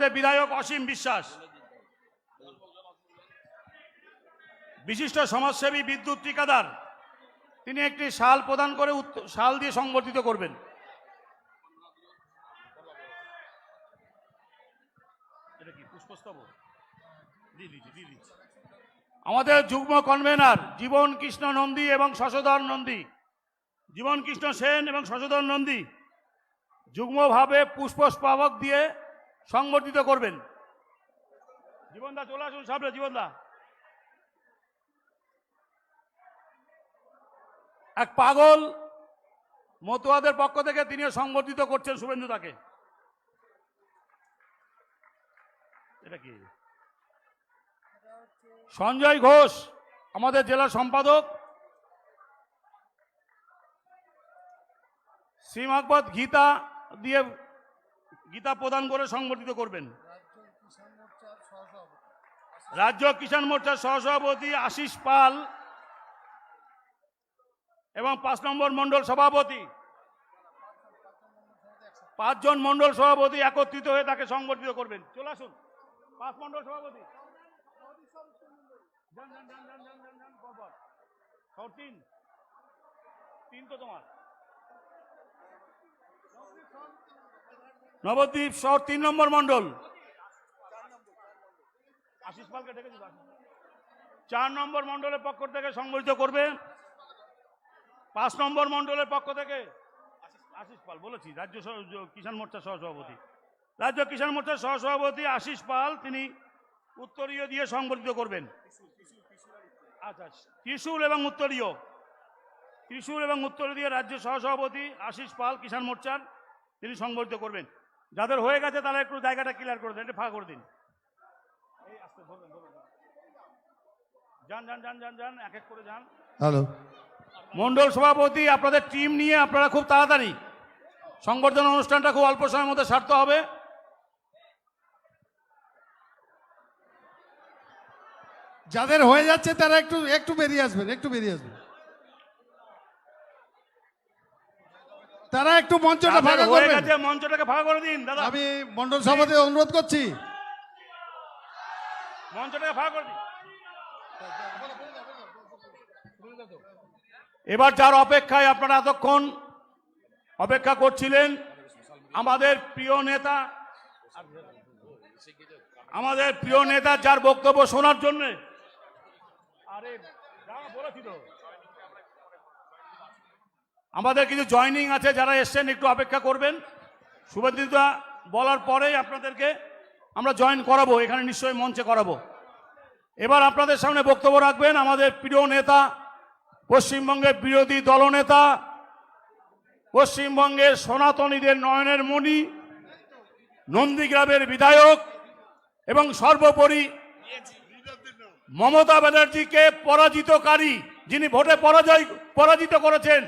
পঞ্চায়েতের বিধায়ক অসীম বিশ্বাস। বিশিষ্ট সমাজসেবী বিদ্যুৎ ঠিকাদার, তিনি একটি শাল প্রদান করে শাল দিয়ে সংবর্ধিত করবেন। আমাদের যুগ্ম কনভেনার জীবন কৃষ্ণ নন্দী এবং শশধর নন্দী। জীবন কৃষ্ণ সেন এবং শশধর নন্দী। যুগ্মভাবে পুষ্পস্পাবক দিয়ে সংগঠিত করবেন। জীবনদা, চলে আসুন সামনে, জীবনদা। এক পাগল মতুয়াদের পক্ষ থেকে তিনিও সংগঠিত করছেন শুভেন্দু তাকে এটা কি? সঞ্জয় ঘোষ, আমাদের জেলা সম্পাদক। শ্রীমকবত গীতা দিয়ে গীতা প্রদান করে সংগঠিত করবেন। রাজ্য কিষাণ মোর্চার সহসভাপতি। আশিস পাল এবং পাঁচ নম্বর মন্ডল সভাপতি। পাঁচজন মন্ডল সভাপতি একত্রিত হয়ে তাকে সংগঠিত করবেন। চলে আসুন। পাঁচ মন্ডল সভাপতি। তিন তো তোমার। নবদ্বীপ শহর তিন নম্বর মন্ডল আশিস পালকে ডেকে চার নম্বর মন্ডলের পক্ষ থেকে সংগঠিত করবে। পাঁচ নম্বর মন্ডলের পক্ষ থেকে আশিস পাল। বলেছি রাজ্য কিষাণ মোর্চার সহসভাপতি। রাজ্য কিষাণ মোর্চার সহসভাপতি আশিস পাল তিনি উত্তরীয় দিয়ে সংগঠিত করবেন। আচ্ছা ত্রিশূল এবং উত্তরীয়। ত্রিশূল এবং উত্তরীয় দিয়ে রাজ্য সহসভাপতি আশিস পাল কিষাণ মোর্চার তিনি সংগঠিত করবেন। যাদের হয়ে গেছে তারা একটু জায়গাটা ক্লিয়ার করে দেন একটু ফাঁকা করে দিন। এই আস্তে ধরবেন ধরবেন ধরবেন। যান যান যান যান যান এক এক করে যান। হ্যালো মন্ডল সভাপতি আপনাদের টিম নিয়ে আপনারা খুব তাড়াতাড়ি সংবর্ধনা অনুষ্ঠানটা খুব অল্প সময়ের মধ্যে সারতে হবে। যাদের হয়ে যাচ্ছে তারা একটু একটু বেরিয়ে আসবেন একটু বেরিয়ে আসবেন। তারা একটু মঞ্চটা ফাঁকা হয়ে করবেন। গেছে মঞ্চটাকে ফাঁকা করে দিন দাদা। আমি মন্ডল সভাপতি অনুরোধ করছি। মঞ্চটাকে ফাঁকা করে দিন। এবার যার অপেক্ষায় আপনারা এতক্ষণ অপেক্ষা করছিলেন আমাদের প্রিয় নেতা আমাদের প্রিয় নেতা যার বক্তব্য শোনার জন্য। আরে আমাদের কিছু জয়নিং আছে, যারা এসছেন, একটু অপেক্ষা করবেন। শুভেন্দুদা বলার পরেই আপনাদেরকে আমরা জয়েন করাবো, এখানে নিশ্চয়ই মঞ্চে করাবো। এবার আপনাদের সামনে বক্তব্য রাখবেন আমাদের প্রিয় নেতা, পশ্চিমবঙ্গের বিরোধী দলনেতা, পশ্চিমবঙ্গের সনাতনীদের নয়নের মণি, নন্দীগ্রামের বিধায়ক এবং সর্বোপরি মমতা ব্যানার্জিকে পরাজিতকারী, যিনি ভোটে পরাজয়, পরাজিত করেছেন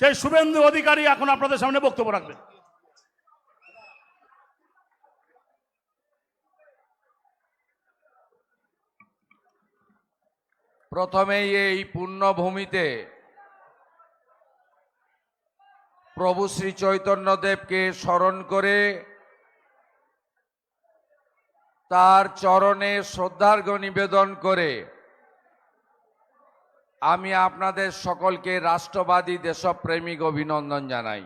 সেই শুভেন্দু অধিকারী এখন আপনাদের সামনে বক্তব্য রাখবেন প্রথমেই এই পুণ্যভূমিতে প্রভু শ্রী চৈতন্যদেবকে স্মরণ করে তার চরণে শ্রদ্ধার্ঘ নিবেদন করে আমি আপনাদের সকলকে রাষ্ট্রবাদী দেশপ্রেমিক অভিনন্দন জানাই।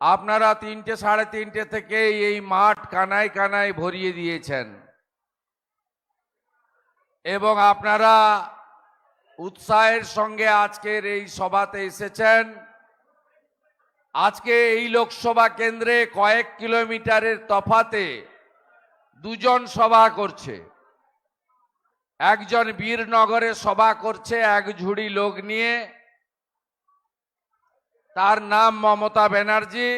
আপনারা তিনটে সাড়ে তিনটে থেকে এই মাঠ কানায় কানায় ভরিয়ে দিয়েছেন। এবং আপনারা উৎসাহের সঙ্গে আজকের এই সভাতে এসেছেন। আজকে এই লোকসভা কেন্দ্রে কয়েক কিলোমিটারের তফাতে দুজন সভা করছে। একজন বীরনগরে সভা করছে, এক ঝুড়ি লোক নিয়ে। তার নাম মমতা ব্যানার্জি,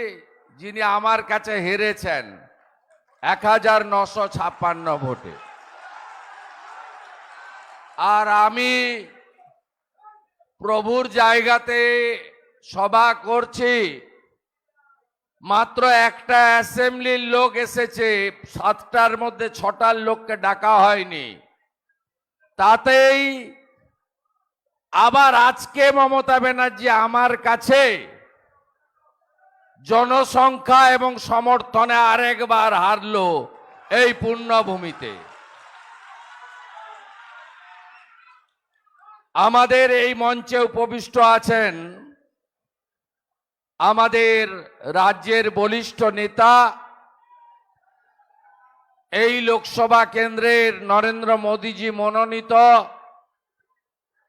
যিনি আমার কাছে হেরেছেন এক হাজার নশো ছাপ্পান্ন ভোটে। আর আমি প্রভুর জায়গাতে সভা করছি, মাত্র একটা অ্যাসেম্বলির লোক এসেছে, সাতটার মধ্যে ছটার লোককে ডাকা হয়নি। তাতেই আবার আজকে মমতা ব্যানার্জি আমার কাছে জনসংখ্যা এবং সমর্থনে আরেকবার হারলো এই পুণ্যভূমিতে আমাদের এই মঞ্চে উপবিষ্ট আছেন আমাদের রাজ্যের বলিষ্ঠ নেতা এই লোকসভা কেন্দ্রের নরেন্দ্র মোদীজি মনোনীত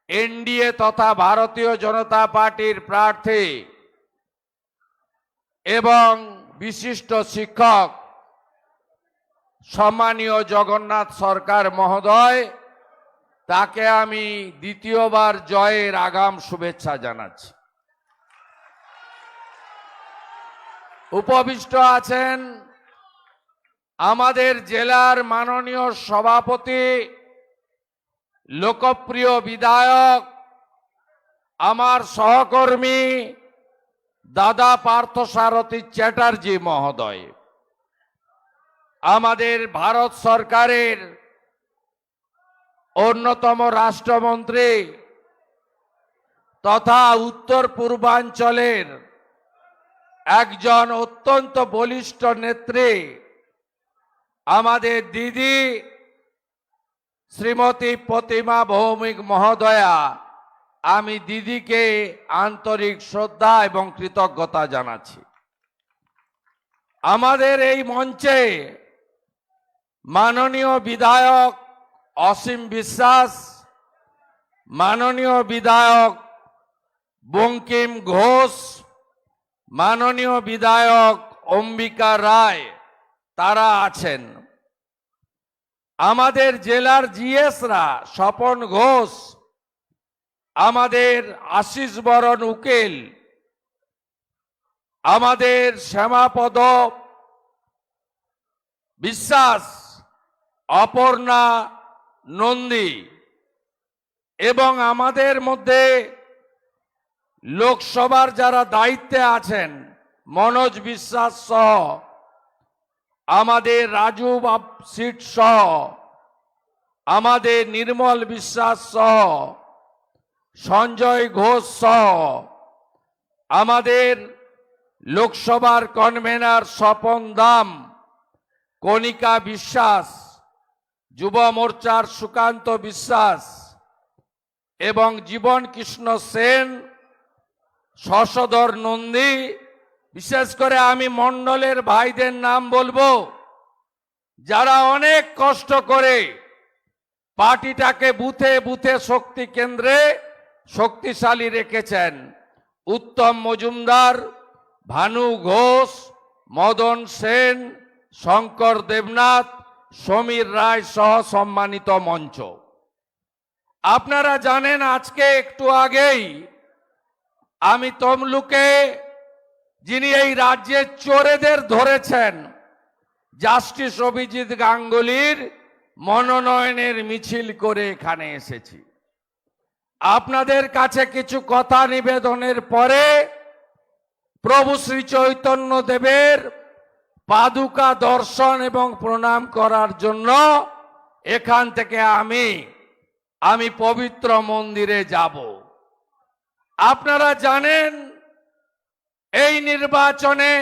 এনডিএ তথা ভারতীয় জনতা পার্টির প্রার্থী এবং বিশিষ্ট শিক্ষক সম্মানীয় জগন্নাথ সরকার মহোদয়, তাকে আমি দ্বিতীয়বার জয়ের আগাম শুভেচ্ছা জানাচ্ছি। উপবিষ্ট আছেন আমাদের জেলার মাননীয় সভাপতি, লোকপ্রিয় বিধায়ক, আমার সহকর্মী, দাদা পার্থসারথী চ্যাটার্জি মহোদয়। আমাদের ভারত সরকারের অন্যতম রাষ্ট্রমন্ত্রী তথা উত্তর পূর্বাঞ্চলের একজন অত্যন্ত বলিষ্ঠ নেত্রী আমাদের দিদি শ্রীমতী প্রতিমা ভৌমিক মহোদয়া, আমি দিদিকে আন্তরিক শ্রদ্ধা এবং কৃতজ্ঞতা জানাচ্ছি। আমাদের এই মঞ্চে মাননীয় বিধায়ক অসীম বিশ্বাস, মাননীয় বিধায়ক বঙ্কিম ঘোষ, মাননীয় বিধায়ক অম্বিকা রায়, তারা আছেন। আমাদের জেলার জিএসরা স্বপন ঘোষ, আমাদের আশিস বরণ উকিল, আমাদের শ্যামাপদ বিশ্বাস, অপর্ণা নন্দী এবং আমাদের মধ্যে লোকসভার যারা দায়িত্বে আছেন, মনোজ বিশ্বাস সহ আমাদের রাজু বাপ সিট সহ, আমাদের নির্মল বিশ্বাস সহ, সঞ্জয় ঘোষ সহ, আমাদের লোকসভার কনভেনার স্বপন দাম, কণিকা বিশ্বাস, যুব মোর্চার সুকান্ত বিশ্বাস এবং জীবন কৃষ্ণ সেন শশধর নন্দী বিশেষ করে আমি মণ্ডলের ভাইদের নাম বলব, যারা অনেক কষ্ট করে পার্টিটাকে বুথে বুথে শক্তি কেন্দ্রে শক্তিশালী রেখেছেন। উত্তম মজুমদার, ভানু ঘোষ, মদন সেন, শঙ্কর দেবনাথ, সমীর রায় সহ সম্মানিত মঞ্চ। আপনারা জানেন আজকে একটু আগেই আমি তমলুকে যিনি এই রাজ্যের চোরেদের ধরেছেন, জাস্টিস অভিজিৎ গাঙ্গুলির মনোনয়নের মিছিল করে এখানে এসেছি। আপনাদের কাছে কিছু কথা নিবেদনের পরে প্রভু শ্রী চৈতন্য দেবের পাদুকা দর্শন এবং প্রণাম করার জন্য এখান থেকে আমি আমি পবিত্র মন্দিরে যাব। আপনারা জানেন এই নির্বাচনে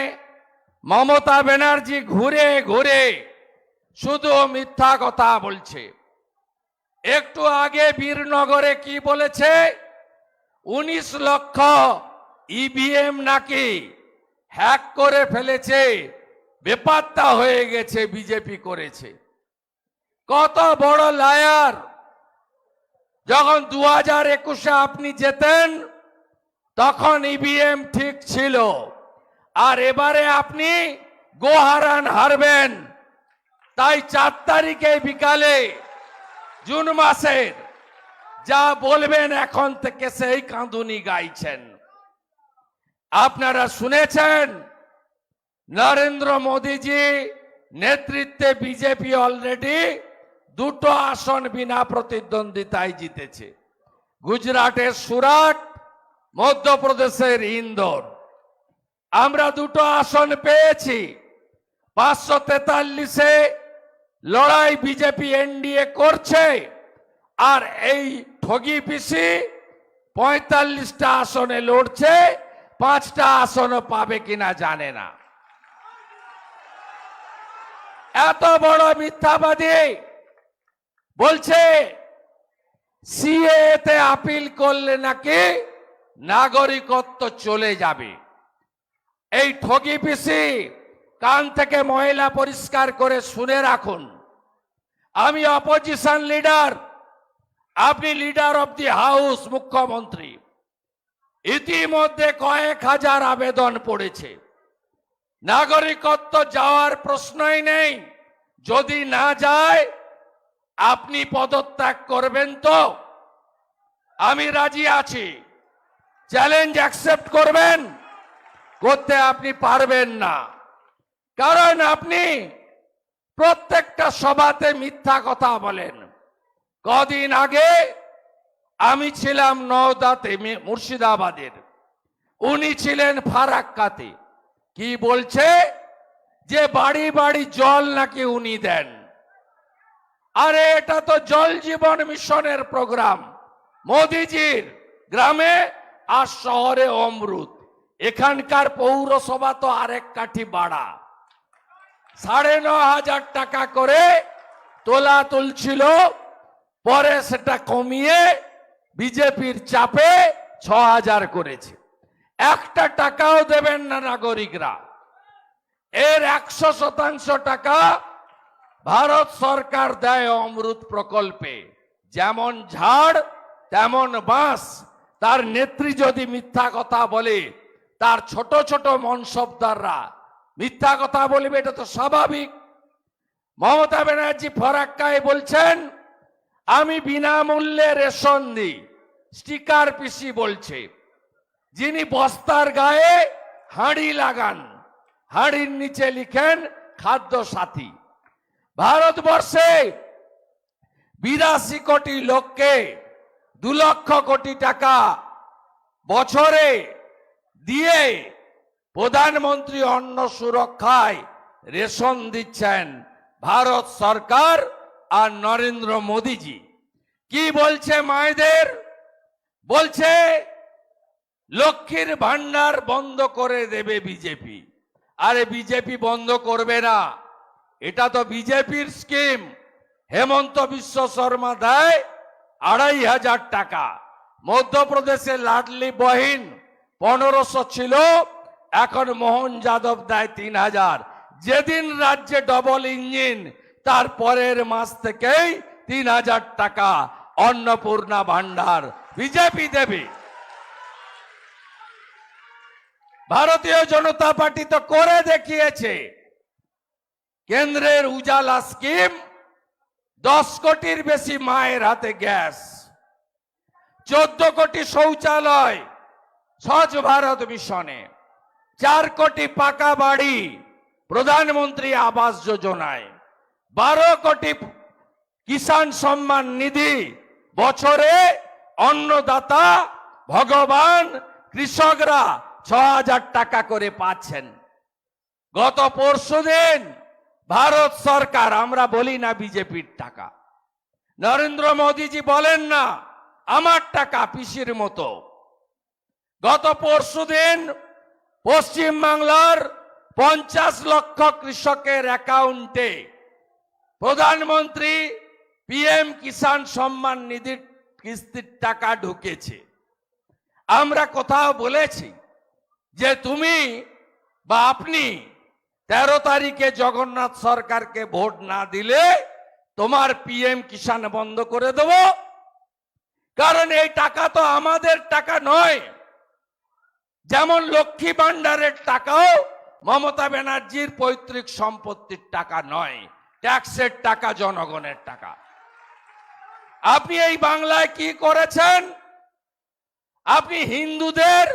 মমতা ব্যানার্জি ঘুরে ঘুরে শুধু মিথ্যা কথা বলছে। একটু আগে বীরনগরে কি বলেছে? উনিশ লক্ষ ইভিএম নাকি হ্যাক করে ফেলেছে, বেপাত্তা হয়ে গেছে বিজেপি করেছে। কত বড় লায়ার যখন দু হাজার একুশে আপনি যেতেন তখন ইভিএম ঠিক ছিল। আর এবারে আপনি গোহারান হারবেন। তাই চার তারিখে বিকালে জুন মাসের যা বলবেন এখন থেকে সেই কাঁদুনি গাইছেন। আপনারা শুনেছেন, নরেন্দ্র মোদীজি নেতৃত্বে বিজেপি অলরেডি দুটো আসন বিনা প্রতিদ্বন্দ্বিতায় জিতেছে। গুজরাটের সুরাট মধ্যপ্রদেশের ইন্দোর। আমরা দুটো আসন পেয়েছি। পাঁচশো তেতাল্লিশে লড়াই বিজেপি এনডিএ করছে আর এই ঠগি পিসি পঁয়তাল্লিশটা আসনে লড়ছে, পাঁচটা আসনও পাবে কিনা জানে না। এত বড় মিথ্যাবাদী বলছে সিএ তে আপিল করলে নাকি নাগরিকত্ব চলে যাবে। এই ঠগি পিসি কান থেকে ময়লা পরিষ্কার করে শুনে রাখুন। আমি অপোজিশন লিডার আপনি লিডার অব দি হাউস মুখ্যমন্ত্রী। ইতিমধ্যে কয়েক হাজার আবেদন পড়েছে। নাগরিকত্ব যাওয়ার প্রশ্নই নেই। যদি না যায়, আপনি পদত্যাগ করবেন তো? আমি রাজি আছি। চ্যালেঞ্জ অ্যাকসেপ্ট করবেন। করতে আপনি পারবেন না। কারণ আপনি প্রত্যেকটা সভাতে মিথ্যা কথা বলেন। কদিন আগে আমি ছিলাম নওদাতে মুর্শিদাবাদের। উনি ছিলেন ফারাক্কাতে। কি বলছে? যে বাড়ি বাড়ি জল নাকি উনি দেন। আরে, এটা তো জল জীবন মিশনের প্রোগ্রাম মোদিজির গ্রামে আর শহরে অমৃত এখানকার পৌরসভা তো আরেক কাঠি বাড়া। সাড়ে ন হাজার টাকা করে তোলা তুলছিল, পরে সেটা কমিয়ে বিজেপির চাপে ছ হাজার করেছে। একটা টাকাও দেবেন না নাগরিকরা। এর একশো শতাংশ টাকা ভারত সরকার দেয় অমৃত প্রকল্পে। যেমন ঝাড়, তেমন বাঁশ। তার নেত্রী যদি মিথ্যা কথা বলে, তার ছোট ছোট মনসবদাররা মিথ্যা কথা বলবে, এটা তো স্বাভাবিক। মমতা ব্যানার্জি ফরাক্কায় বলছেন, আমি বিনামূল্যে রেশন দিই। স্টিকার পিসি বলছে, যিনি বস্তার গায়ে হাঁড়ি লাগান, হাঁড়ির নিচে লিখেন খাদ্য সাথী। ভারতবর্ষে বিরাশি কোটি লোককে দু লক্ষ কোটি টাকা বছরে দিয়ে প্রধানমন্ত্রী অন্ন সুরক্ষায় রেশন দিচ্ছেন ভারত সরকার আর নরেন্দ্র মোদীজি। কি বলছে মায়েদের? বলছে, লক্ষ্মীর ভান্ডার বন্ধ করে দেবে বিজেপি। আরে বিজেপি বন্ধ করবে না। এটা তো বিজেপির স্কিম। হেমন্ত বিশ্ব শর্মা দেয় আড়াই হাজার টাকা। মধ্যপ্রদেশে লাডলি বহিন পনেরোশো ছিল, এখন মোহন যাদব দেয় তিন হাজার। যেদিন রাজ্যে ডবল ইঞ্জিন তার পরের মাস থেকেই তিন হাজার টাকা অন্নপূর্ণা ভান্ডার, বিজেপি দেবে। ভারতীয় জনতা পার্টি তো করে দেখিয়েছে। কেন্দ্রের উজালা স্কিম দশ কোটির বেশি মায়ের হাতে গ্যাস, চোদ্দ কোটি শৌচালয়, স্বচ্ছ ভারত মিশনে, চার কোটি পাকা বাড়ি, প্রধানমন্ত্রী আবাস যোজনায়, বারো কোটি কিষাণ সম্মান নিধি, বছরে অন্নদাতা ভগবান কৃষকরা ছ হাজার টাকা করে পাচ্ছেন। গত পরশুদিন ভারত সরকার, আমরা বলি না বিজেপির টাকা। নরেন্দ্র মোদীজি বলেন না, আমার টাকা পিসির মতো। গত পরশুদিন পশ্চিম বাংলার পঞ্চাশ লক্ষ কৃষকের অ্যাকাউন্টে প্রধানমন্ত্রী পিএম কিষাণ সম্মান নিধির কিস্তির টাকা ঢুকেছে। আমরা কোথাও বলেছি যে তুমি বা আপনি তেরো তারিখে জগন্নাথ সরকারকে ভোট না দিলে তোমার পিএম কিষাণ বন্ধ করে দেব। কারণ এই টাকা তো আমাদের টাকা নয়। যেমন লক্ষ্মী ভান্ডারের টাকাও মমতা ব্যানার্জির পৈতৃক সম্পত্তির টাকা নয়, ট্যাক্সের টাকা, জনগণের টাকা। আপনি এই বাংলায় কি করেছেন? আপনি হিন্দুদের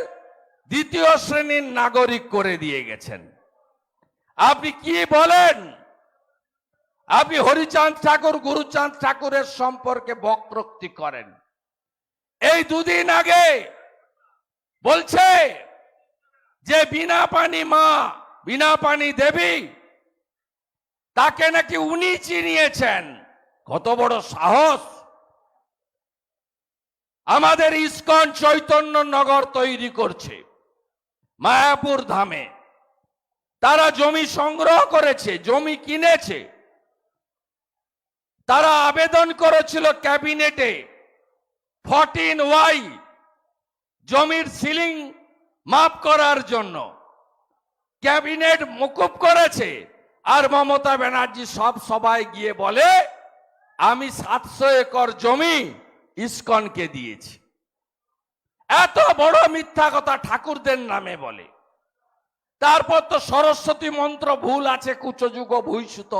দ্বিতীয় শ্রেণির নাগরিক করে দিয়ে গেছেন। আপনি কি বলেন? আপনি হরিচাঁদ ঠাকুর, গুরুচাঁদ ঠাকুরের সম্পর্কে বক্রোক্তি করেন। এই দুদিন আগে বলছে যে বিনা পানি মা, বিনা পানি দেবী, তাকে নাকি উনি চিনিয়েছেন। কত বড় সাহস! আমাদের ইস্কন চৈতন্য নগর তৈরি করছে, মায়াপুর ধামে। তারা জমি সংগ্রহ করেছে, জমি কিনেছে। তারা আবেদন করেছিল ক্যাবিনেটে। ফর্টিন ওয়াই জমির সিলিং মাপ করার জন্য। ক্যাবিনেট মুকুব করেছে। আর মমতা ব্যানার্জি সব সবাই গিয়ে বলে, আমি সাতশো একর জমি ইস্কনকে দিয়েছি। এত বড় মিথ্যা কথা ঠাকুরদের নামে বলে। তারপর তো সরস্বতী মন্ত্র ভুল আছে, কুচযুগ ভূষিত।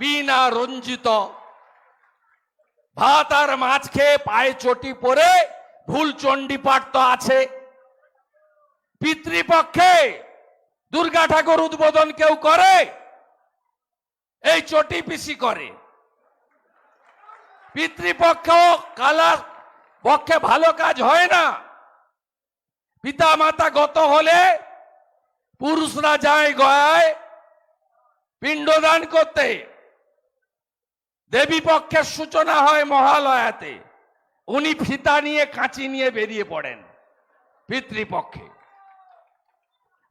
বিনা রঞ্জিত। ভাত আর মাছ খেয়ে পায়ে চটি পরে ভুল চণ্ডীপাঠ তো আছে। পিতৃপক্ষে দুর্গা ঠাকুর উদ্বোধন কেউ করে, এই চটি পিসি করে। পিতৃপক্ষ কালার, পক্ষে ভালো কাজ হয় না। পিতা মাতা গত হলে পুরুষরা যায় গয়ায় পিণ্ডদান করতে। দেবী পক্ষের সূচনা হয় মহালয়াতে। উনি ফিতা নিয়ে, কাঁচি নিয়ে বেরিয়ে পড়েন পিতৃপক্ষে।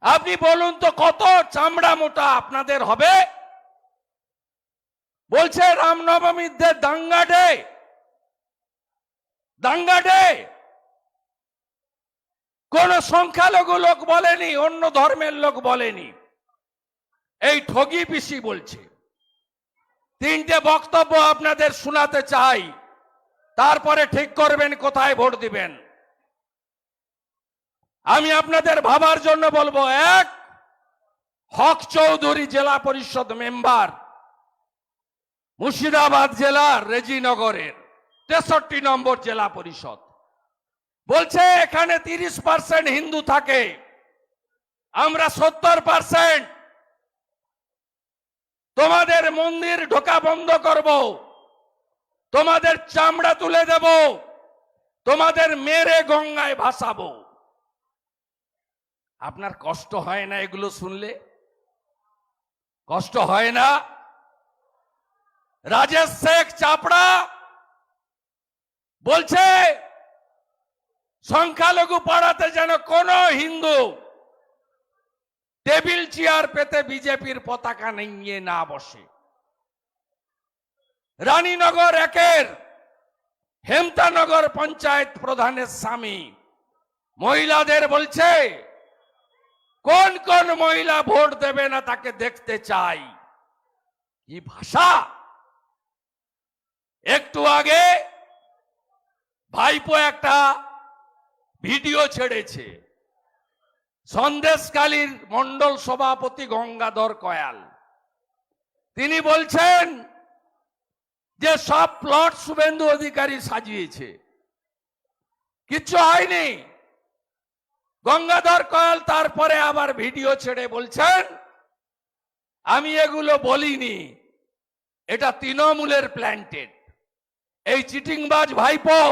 আপনি বলুন তো, কত চামড়া মোটা আপনাদের হবে? বলছে, রামনবমীর দাঙ্গা ডে। দাঙ্গা ডে! কোন সংখ্যালঘু লোক বলেনি, অন্য ধর্মের লোক বলেনি। এই ঠগি পিসি বলছে। তিনটে বক্তব্য আপনাদের শোনাতে চাই। তারপরে ঠিক করবেন, কোথায় ভোট দিবেন। আমি আপনাদের ভাবার জন্য বলব, এক, হক চৌধুরী জেলা পরিষদ মেম্বার, মুর্শিদাবাদ জেলার রেজিনগরের তেষট্টি নম্বর জেলা পরিষদ। বলছে, এখানে তিরিশ পার্সেন্ট হিন্দু থাকে। আমরা সত্তর পার্সেন্ট তোমাদের মন্দির ঢোকা বন্ধ করব। তোমাদের চামড়া তুলে দেব। তোমাদের মেরে গঙ্গায় ভাসাবো। আপনার কষ্ট হয় না এগুলো শুনলে? কষ্ট হয় না? রাজেশ শেখ চাপড়া বলছে সংখ্যালঘু পাড়াতে যেন কোন হিন্দু টেবিল চেয়ার পেতে বিজেপির পতাকা নিয়ে না বসে। রানীনগর একের, হেমতানগর পঞ্চায়েত প্রধানের স্বামী। মহিলাদের বলছে, কোন কোন মহিলা ভোট দেবে না তাকে দেখতে চাই। কি ভাষা? একটু আগে ভাইপো একটা ভিডিও ছেড়েছে। সন্দেশকালীর মন্ডল সভাপতি গঙ্গাধর কয়াল। তিনি বলছেন যে সব প্লট শুভেন্দু অধিকারী সাজিয়েছে। কিচ্ছু হয়নি। গঙ্গাধর কয়াল তারপরে আবার ভিডিও ছেড়ে বলছেন, আমি এগুলো বলিনি। এটা তৃণমূলের প্ল্যান্টেড এই চিটিংবাজ ভাইপো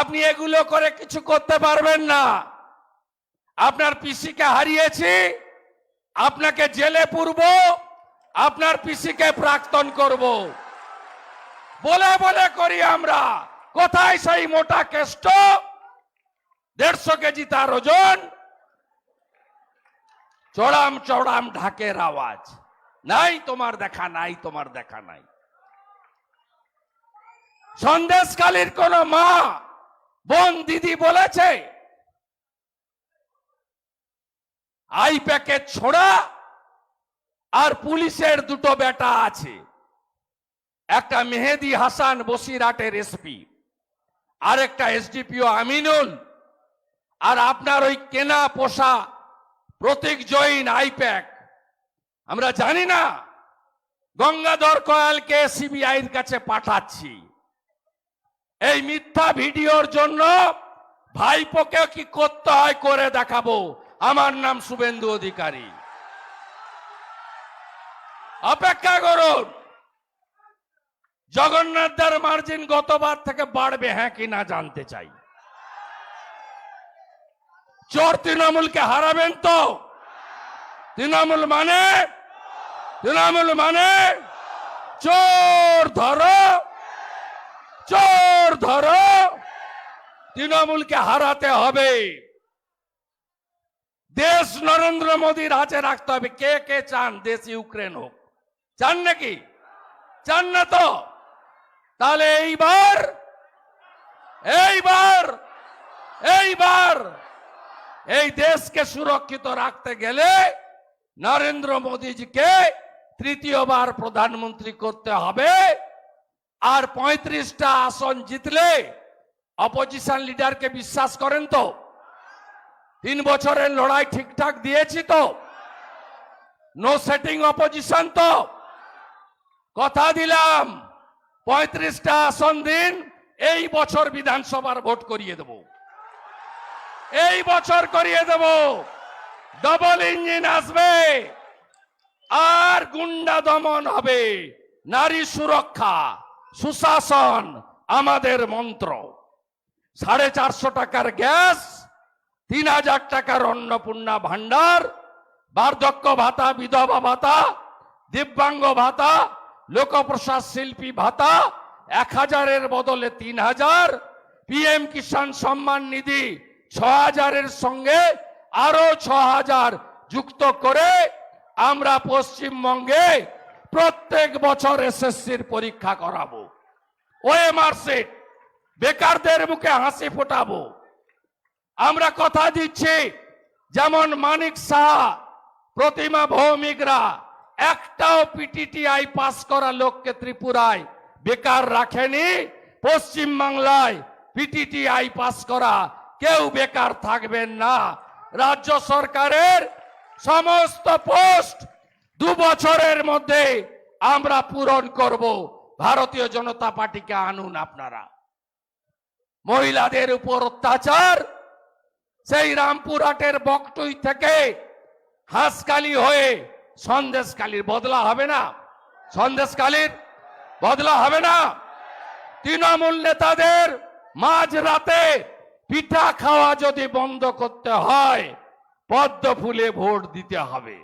আপনি এগুলো করে কিছু করতে পারবেন না। আপনার পিসিকে হারিয়েছি, আপনাকে জেলে পুরব, আপনার পিসিকে প্রাক্তন করব। বলে বলে করি আমরা, কোথায় সেই মোটা কেষ্ট? দেড়শো কেজি তার ওজন। চড়াম চড়াম ঢাকের আওয়াজ। নাই তোমার দেখা, নাই তোমার দেখা, নাই। সন্দেশকালীর কোন মা বোন দিদি বলেছে আই প্যাকেট ছোড়া আর পুলিশের দুটো বেটা আছে। একটা মেহেদি হাসান বসিরহাটের এসপি আর একটা এসডিপিও আমিনুল, আর আপনার ওই কেনা পোষা প্রতীক জৈন আইপ্যাক। আমরা জানি না, গঙ্গাধর কয়ালকে সিবিআইয়ের কাছে পাঠাচ্ছি। এই মিথ্যা ভিডিওর জন্য ভাইপোকে কি করতে হয় করে দেখাবো। আমার নাম শুভেন্দু অধিকারী। অপেক্ষা করুন। জগন্নাথ দার মার্জিন গতবার থেকে বাড়বে হ্যাঁ কি না জানতে চাই। চোর তৃণমূলকে হারাবেন তো? তৃণমূল মানে? তৃণমূল মানে? চোর ধরো। ধরো। তৃণমূলকে হারাতে হবে। দেশ নরেন্দ্র মোদীর হাতে রাখতে হবে। কে কে চান দেশ ইউক্রেন হোক? চান নাকি? চান না তো? তাহলে এইবার এইবার এইবার এই দেশকে সুরক্ষিত রাখতে গেলে নরেন্দ্র মোদীজিকে তৃতীয়বার প্রধানমন্ত্রী করতে হবে। আর পঁয়ত্রিশটা আসন জিতলে অপোজিশন লিডারকে বিশ্বাস করেন তো? তিন বছরের লড়াই ঠিকঠাক দিয়েছি তো? নো সেটিং অপোজিশন তো? কথা দিলাম, পঁয়ত্রিশটা আসন দিন, এই বছর বিধানসভার ভোট করিয়ে দেব। এই বছর করিয়ে দেব। ডবল ইঞ্জিন আসবে, আর গুন্ডা দমন হবে, নারী সুরক্ষা। সুশাসন আমাদের মন্ত্র। সাড়ে চারশো টাকার গ্যাস, তিন হাজার টাকার অন্নপূর্ণা ভান্ডার বার্ধক্য ভাতা, বিধবা ভাতা, দিব্যাঙ্গ ভাতা, লোকপ্রসাদ শিল্পী ভাতা, এক হাজারের বদলে তিন হাজার, পিএম কিষাণ সম্মান নিধি ছ হাজারের সঙ্গে আরও ছ হাজার যুক্ত করে আমরা পশ্চিমবঙ্গে প্রত্যেক বছর এসএসসির পরীক্ষা করাবো। ওএমআর বেকারদের মুখে হাসি ফোটাবো। আমরা কথা দিচ্ছি, যেমন মানিক সাহা, প্রতিমা ভৌমিকরা, একটাও পিটিটিআই পাস করা লোককে ত্রিপুরায় বেকার রাখেনি, পশ্চিম বাংলায় পিটিটিআই পাস করা কেউ বেকার থাকবেন না। রাজ্য সরকারের সমস্ত পোস্ট দু বছরের মধ্যে আমরা পূরণ করব। ভারতীয় জনতা পার্টিকে আনুন আপনারা। মহিলাদের উপর অত্যাচার, সেই রামপুরহাটের বকটুই থেকে হাঁসকালি হয়ে সন্দেশকালীর বদলা হবে না? সন্দেশকালীর বদলা হবে না? তৃণমূল নেতাদের মাঝ রাতে পিঠা খাওয়া যদি বন্ধ করতে হয়, পদ্ম ফুলে ভোট দিতে হবে।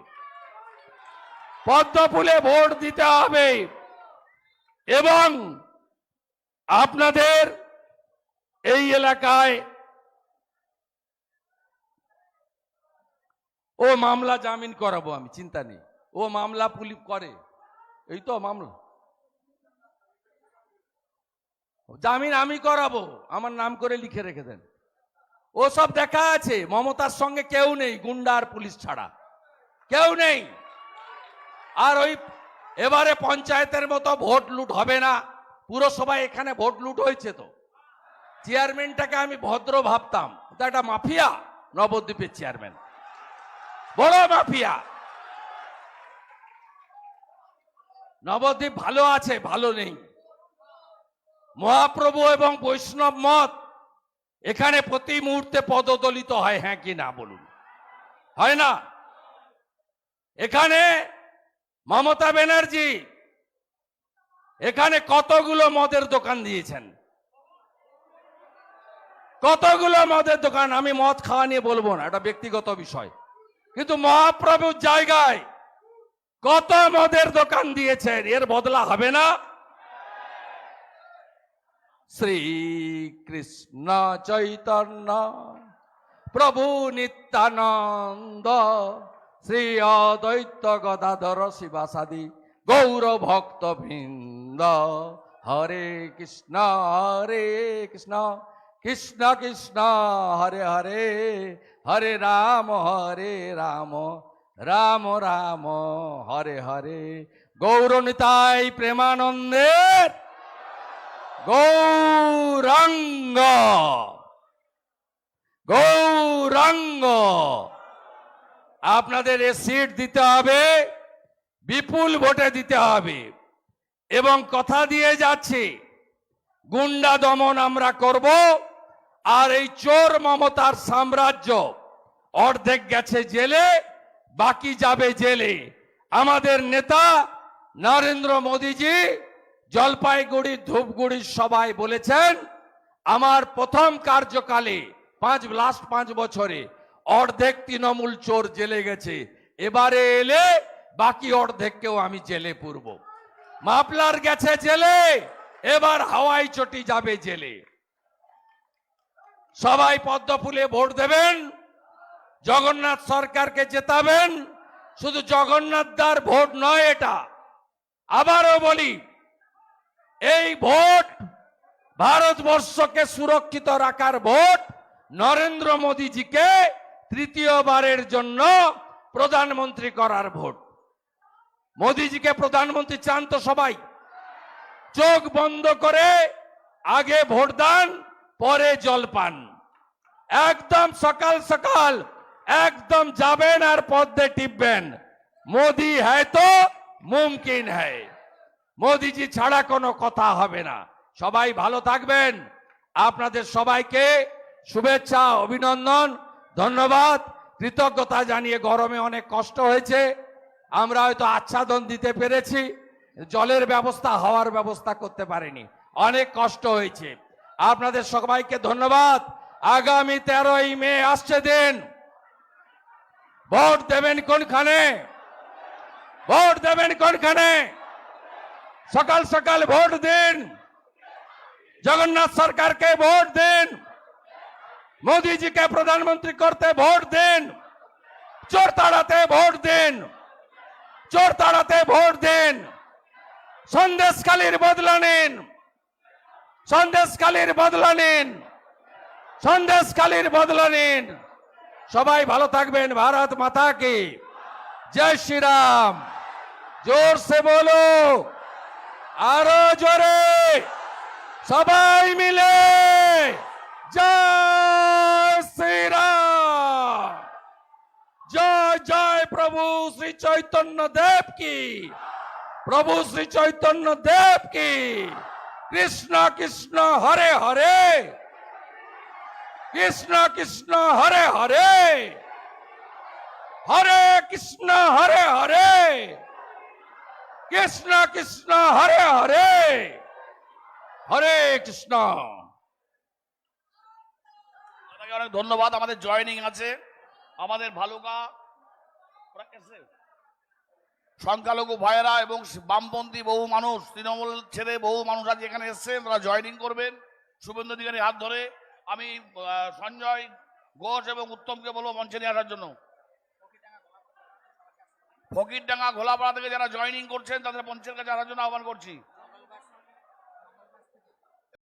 পদ্ম ফুলে ভোট দিতে হবে। এবং আপনাদের এই এলাকায় ও মামলা জামিন করাবো আমি, চিন্তা নেই। ও মামলা পুলিশ করে, এই তো মামলা। জামিন আমি করাবো, আমার নাম করে লিখে রেখে দেন। ও সব দেখা আছে, মমতার সঙ্গে কেউ নেই গুন্ডার পুলিশ ছাড়া। কেউ নেই। আর ওই এবারে পঞ্চায়েতের মতো ভোট লুট হবে না। পুরসভায় এখানে ভোট লুট হয়েছে তো। চেয়ারম্যানটাকে আমি ভদ্র ভাবতাম। একটা মাফিয়া, নবদ্বীপের চেয়ারম্যান। বড় মাফিয়া। নবদ্বীপ ভালো আছে, ভালো নেই। মহাপ্রভু এবং বৈষ্ণব মত এখানে প্রতি মুহূর্তে পদদলিত হয় হ্যাঁ কি না বলুন? হয় না? এখানে মমতা ব্যানার্জি, এখানে কতগুলো মদের দোকান দিয়েছেন? কতগুলো মদের দোকান? আমি মদ খাওয়া নিয়ে বলব না, এটা ব্যক্তিগত বিষয়। কিন্তু মহাপ্রভুর জায়গায় কত মদের দোকান দিয়েছেন? এর বদলা হবে না? শ্রী কৃষ্ণ চৈতন্য, প্রভু নিত্যানন্দ শ্রী অদ্বৈত গদাধর শিবাসাদি, গৌর ভক্ত বৃন্দ। হরে কৃষ্ণ হরে কৃষ্ণ কৃষ্ণ কৃষ্ণ, হরে হরে হরে রাম হরে রাম রাম রাম, হরে হরে। গৌরনিতাই প্রেমানন্দের গৌরাঙ্গ গৌরাঙ্গ। আপনাদের এ সিট দিতে হবে, বিপুল ভোটে দিতে হবে। এবং কথা দিয়ে যাচ্ছি, গুন্ডা দমন আমরা করব, আর এই চোর মমতার সাম্রাজ্য অর্ধেক গেছে জেলে, বাকি যাবে জেলে। আমাদের নেতা নরেন্দ্র মোদীজি জলপাইগুড়ি ধূপগুড়ির সবাই বলেছেন, আমার প্রথম কার্যকালে, পাঁচ লাস্ট পাঁচ বছরে অর্ধেক তৃণমূল চোর জেলে গেছে। এবারে এলে বাকি অর্ধেককেও আমি জেলে পুরব। মাপলার গেছে জেলে, এবার হাওয়াই চটি যাবে জেলে। সবাই পদ্ম ফুলে ভোট দেবেন, জগন্নাথ সরকারকে জেতাবেন, শুধু জগন্নাথ দার ভোট নয় এটা। আবারও বলি, এই ভোট ভারতবর্ষকে সুরক্ষিত রাখার ভোট নরেন্দ্র মোদীজিকে তৃতীয়বারের জন্য প্রধানমন্ত্রী করার ভোট। মোদীজিকে প্রধানমন্ত্রী চান তো সবাই। চোখ বন্ধ করে আগে ভোট দান, পরে জল পান। একদম সকাল সকাল, একদম যাবেন আর পদ্মে টিপবেন। মোদি হ্যায় তো, মুমকিন হ্যায়। মোদিজি ছাড়া কোনো কথা হবে না। সবাই ভালো থাকবেন। আপনাদের সবাইকে শুভেচ্ছা, অভিনন্দন। ধন্যবাদ। কৃতজ্ঞতা জানিয়ে গরমে অনেক কষ্ট হয়েছে। আমরা হয়তো আচ্ছাদন দিতে পেরেছি। জলের ব্যবস্থা, হওয়ার ব্যবস্থা করতে পারিনি। অনেক কষ্ট হয়েছে। আপনাদের সবাইকে ধন্যবাদ। আগামী তেরোই মে আসছে দিন। ভোট দেবেন কোনখানে? ভোট দেবেন কোনখানে? সকাল সকাল ভোট দিন। জগন্নাথ সরকারকে ভোট দিন। মোদীজিকে প্রধানমন্ত্রী করতে ভোট দিন। চোর তাড়াতে ভোট দিন। চোর তাড়াতে ভোট দিন। সন্দেশকালীর বদলা নিন। সন্দেশকালীর বদলা নিন। সন্দেশকালীর বদলা নিন। সবাই ভালো থাকবেন। ভারত মাতা কি। জয় শ্রীরাম। জোর সে বলো। আরও জোরে। সবাই মিলে। জয় শ্রীরাম জয় জয় প্রভু শ্রী চৈতন্য দেব কি প্রভু শ্রী চৈতন্য দেব কি কৃষ্ণ কৃষ্ণ হরে হরে কৃষ্ণ কৃষ্ণ হরে হরে হরে কৃষ্ণ হরে হরে কৃষ্ণ কৃষ্ণ হরে হরে হরে কৃষ্ণ আপনাকে অনেক ধন্যবাদ, আমাদের জয়েনিং আছে, আমাদের ভালুকা সংখ্যালঘু ভাইয়েরা এবং বামপন্থী বহু মানুষ, তৃণমূল ছেড়ে বহু মানুষ আজ এখানে এসছেন তারা জয়েনিং করবেন। শুভেন্দু অধিকারী হাত ধরে আমি সঞ্জয় ঘোষ এবং উত্তমকে বলব মঞ্চে নিয়ে আসার জন্য। ফকিরডাঙ্গা ঘোলাপাড়া থেকে যারা জয়েনিং করছেন, তাদের মঞ্চের কাছে আসার জন্য আহ্বান করছি।